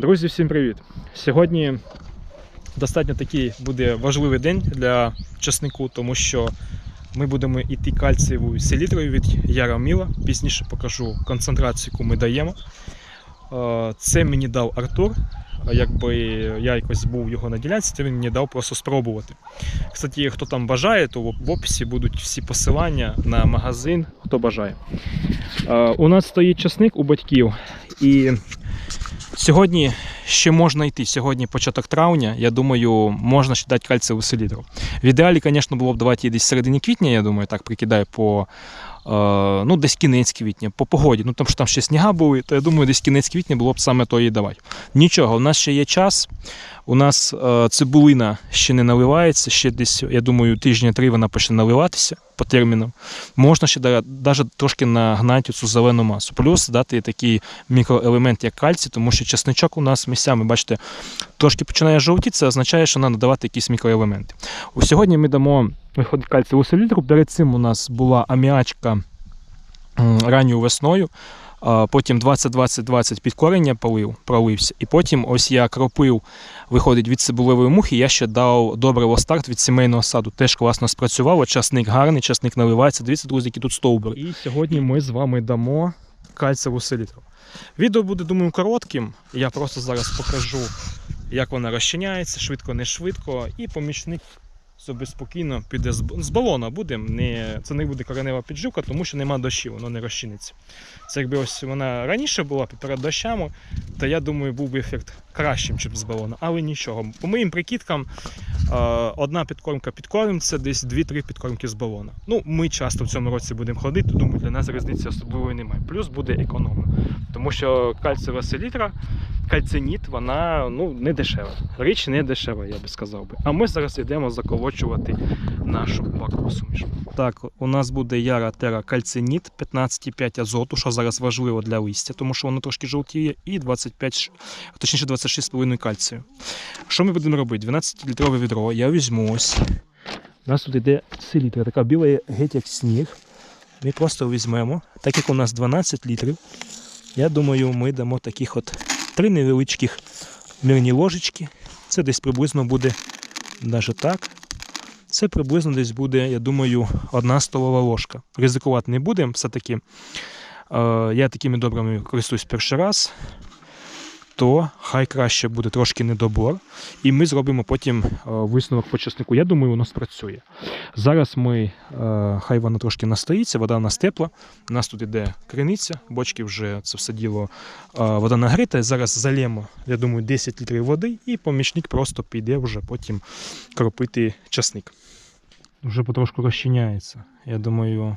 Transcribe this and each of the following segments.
Друзі, всім привіт! Сьогодні достатньо такий буде важливий день для часнику, тому що ми будемо йти кальцієвою селітрою від Яроміла. Пізніше покажу концентрацію, яку ми даємо. Е, Це мені дав Артур. Якби я якось був його на ділянці, то він мені дав просто спробувати. Кстати, хто там бажає, то в описі будуть всі посилання на магазин, хто бажає. Е, У нас стоїть часник у батьків, і Сьогодні ще можна йти. Сьогодні початок травня. Я думаю, можна ще дати кальцієву селітру. В ідеалі, звісно, було б давати її десь в середині квітня, я думаю, так прикидаю по ну, десь кінець квітня, по погоді. Ну, тому що там ще сніга були, то я думаю, десь кінець квітня було б саме то їй давати. Нічого, у нас ще є час. У нас е, цибулина ще не наливається, ще десь, я думаю, тижня три вона почне наливатися по термінам. Можна ще навіть трошки нагнати цю зелену масу. Плюс дати такий мікроелемент, як кальцій, тому що чесничок у нас місцями, бачите, трошки починає жовтіти, це означає, що треба надавати якісь мікроелементи. Ось Сьогодні ми дамо виходить кальцієву селітру. Перед цим у нас була аміачка ранньою весною. Потім 20-20-20 під корення полив, пролився. І потім ось я кропив, виходить від цибулевої мухи, я ще дав добриво старт від сімейного саду. Теж класно спрацювало. Часник гарний, часник наливається. Дивіться, друзі, які тут стовбури. І сьогодні ми з вами дамо кальцеву селітру. Відео буде, думаю, коротким. Я просто зараз покажу, як вона розчиняється, швидко, не швидко. І помічник собі спокійно піде з, балона буде. Не, це не буде коренева підживка, тому що нема дощів, воно не розчиниться. Це якби ось вона раніше була перед дощами, то я думаю, був би ефект кращим, ніж з балона. Але нічого. По моїм прикидкам, одна підкормка підкормим, це десь 2-3 підкормки з балона. Ну, ми часто в цьому році будемо ходити, думаю, для нас різниці особливої немає. Плюс буде економно. Тому що кальцієва селітра, кальциніт, вона ну, не дешева. Річ не дешева, я би сказав би. А ми зараз йдемо заколочувати нашу бакову суміш. Так, у нас буде Яра Тера кальциніт, 15,5 азоту, що зараз важливо для листя, тому що воно трошки жовтіє, і 25, точніше 26,5 кальцію. Що ми будемо робити? 12-літрове відро я візьму ось. У нас тут йде селітра, така біла геть як сніг. Ми просто візьмемо, так як у нас 12 літрів, я думаю, ми дамо таких от три невеличких мирні ложечки. Це десь приблизно буде навіть так. Це приблизно десь буде, я думаю, одна столова ложка. Ризикувати не будемо, все-таки е, я такими добрами користуюсь перший раз, то хай краще буде трошки недобор. І ми зробимо потім е, висновок по чеснику. Я думаю, воно спрацює. Зараз ми, е, хай вона трошки настоїться, вода у нас тепла. У нас тут іде криниця, бочки вже це все діло, е, вода нагрита. Зараз залємо, я думаю, 10 літрів води, і помічник просто піде вже потім кропити часник. Вже потрошку розчиняється. Я думаю,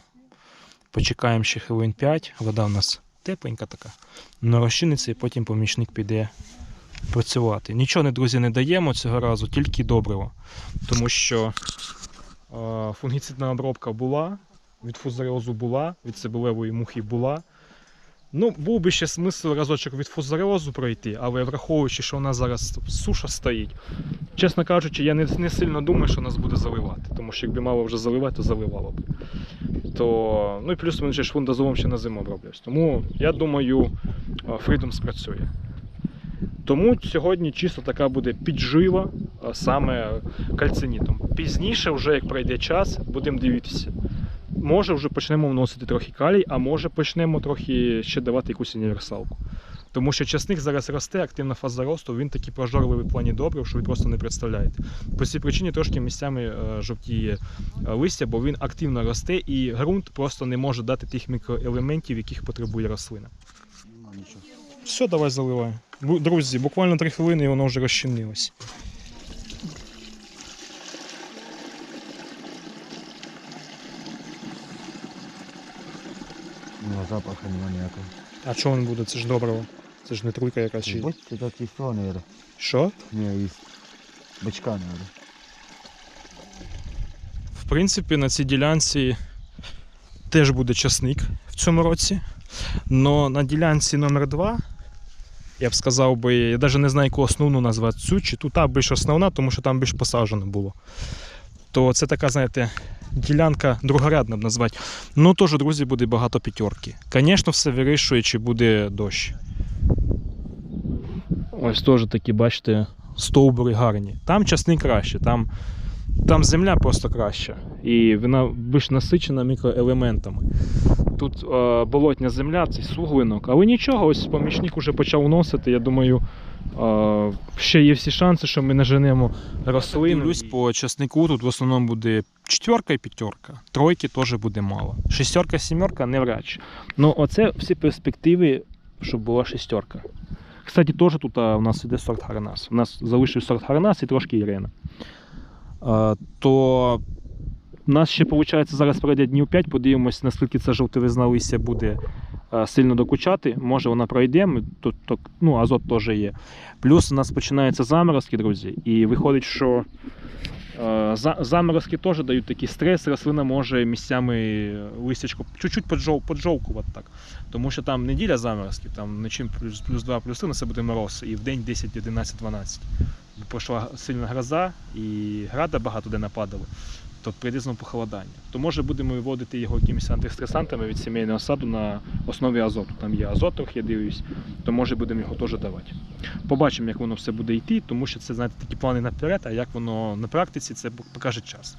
почекаємо ще хвилин 5. Вода у нас тепленька така. Но розчиниться і потім помічник піде працювати. Нічого, друзі, не даємо цього разу, тільки добриво. Тому що фунгіцидна обробка була, від фузаріозу була, від цибулевої мухи була. Ну, був би ще смисл разочок від фузаріозу пройти, але враховуючи, що у нас зараз суша стоїть, чесно кажучи, я не, не сильно думаю, що нас буде заливати. Тому що якби мало вже заливати, то заливало б. То, ну і плюс ми ще ж ще на зиму оброблюсь. Тому я думаю, Freedom спрацює. Тому сьогодні чисто така буде піджива а саме кальцинітом. Пізніше, вже як пройде час, будемо дивитися. Може вже почнемо вносити трохи калій, а може почнемо трохи ще давати якусь універсалку. Тому що часник зараз росте, активна фаза росту, він такий прожорливий в плані добрив, що ви просто не представляєте. По цій причині трошки місцями е, жовтіє е, листя, бо він активно росте і ґрунт просто не може дати тих мікроелементів, яких потребує рослина. Все, давай заливай. Друзі, буквально 3 хвилини і воно вже розчинилось. Ну, запаха нема ніякого. А чого він буде? Це ж добриво. Це ж не труйка якась. чи- Бачите, так і що, наверное. Що? Ні, із бачка, наверное. В принципі, на цій ділянці теж буде часник в цьому році. Но на ділянці номер 2 я б сказав би, я навіть не знаю, яку основну назвати цю, чи тут та більш основна, тому що там більш посаджено було. То це така, знаєте, ділянка другорядна б назвати. Ну теж, друзі, буде багато п'ятерки. Звісно, все вирішує, чи буде дощ. Ось теж такі, бачите, стовбури гарні. Там часник краще, там, там земля просто краща. І вона більш насичена мікроелементами. Тут е, болотня земля, цей суглинок. Але нічого, ось помічник уже почав вносити. Я думаю, е, ще є всі шанси, що ми наженемо рослину. Дивлюсь по часнику, тут в основному буде четверка і п'ятерка. Тройки теж буде мало. Шестерка, сімерка не врач. Ну, оце всі перспективи, щоб була шестерка. Кстати, теж тут а, у нас іде сорт Гарнас. У нас залишив сорт Гарнас і трошки Ірена. А, то у нас ще, виходить, зараз пройде днів 5, подивимось, наскільки ця жовтовизна листя буде сильно докучати. Може вона пройде, тут, ну, азот теж є. Плюс у нас починаються заморозки, друзі, і виходить, що е, заморозки теж дають такий стрес, рослина може місцями листячко чуть-чуть поджов, поджовкувати так. Тому що там неділя заморозків, там вночі плюс, плюс 2, плюс 3, на це буде мороз, і в день 10, 11, 12. Пішла сильна гроза, і града багато де нападало, то прийде знову похолодання. То може будемо виводити його якимись антистресантами від сімейного саду на основі азоту. Там є азот, я дивлюсь, то може будемо його теж давати. Побачимо, як воно все буде йти, тому що це знаєте, такі плани наперед, а як воно на практиці, це покаже час.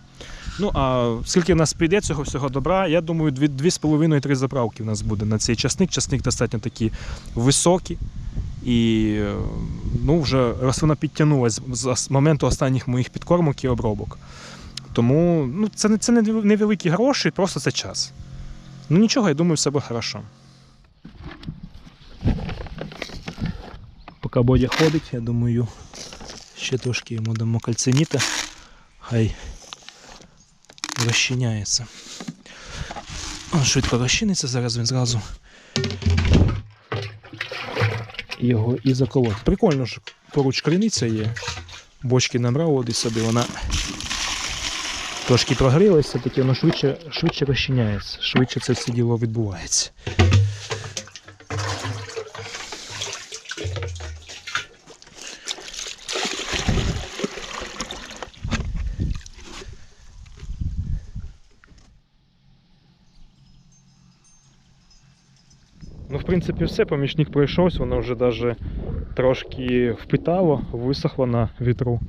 Ну а скільки в нас прийде цього всього добра, я думаю, дві, дві з половиною три заправки в нас буде на цей часник. Часник достатньо такі високі. І ну, вже рослина підтягнулася з моменту останніх моїх підкормок і обробок. Тому ну, це, не- це не невеликі гроші, просто це час. Ну нічого, я думаю, все буде хорошо. Поки Бодя ходить, я думаю, ще трошки йому дамо кальциніта. Хай розчиняється. Он швидко розчиниться, зараз він зразу його і заколоть. Прикольно, що поруч криниця є. Бочки набрав води собі, вона трошки прогрілася, таки воно швидше, швидше розчиняється, швидше це все діло відбувається. Ну, в принципі, все, помічник пройшовся, воно вже навіть трошки впитало, висохло на вітру.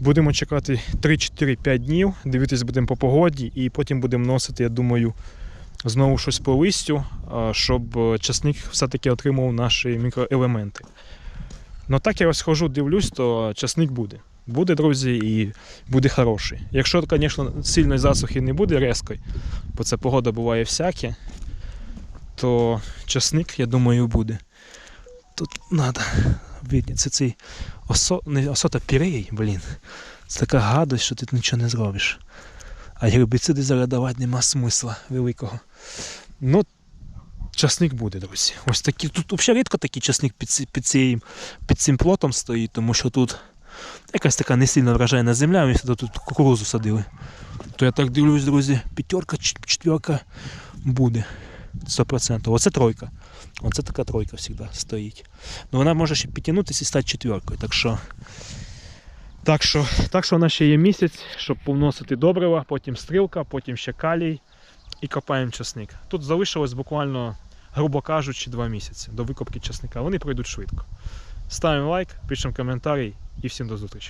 Будемо чекати 3-4-5 днів, дивитись будемо по погоді, і потім будемо носити, я думаю, знову щось по листю, щоб е, часник все-таки отримав наші мікроелементи. Ну так я розхожу, дивлюсь, то часник буде. Буде, друзі, і буде хороший. Якщо, звісно, сильної засухи не буде різкої, бо це погода буває всяке, то часник, я думаю, буде. Тут треба. Видно, це цей осо... не осота пірей, блін. Це така гадость, що ти нічого не зробиш. А гербіциди зараз давати нема смисла великого. Ну, часник буде, друзі. Ось такі. Тут взагалі рідко такий часник під, під, цим, під цим плотом стоїть, тому що тут якась така не сильно вражайна земля, ми сюди тут кукурузу садили. То я так дивлюсь, друзі, п'ятерка, четверка буде. 100%. Оце тройка. Оце така тройка завжди стоїть. Ну вона може ще підтягнутися і стати четверкою. Так що, так що, так що вона ще є місяць, щоб повносити добрива, потім стрілка, потім ще калій і копаємо часник. Тут залишилось буквально, грубо кажучи, два місяці до викопки часника. Вони пройдуть швидко. Ставимо лайк, пишемо коментарі і всім до зустрічі.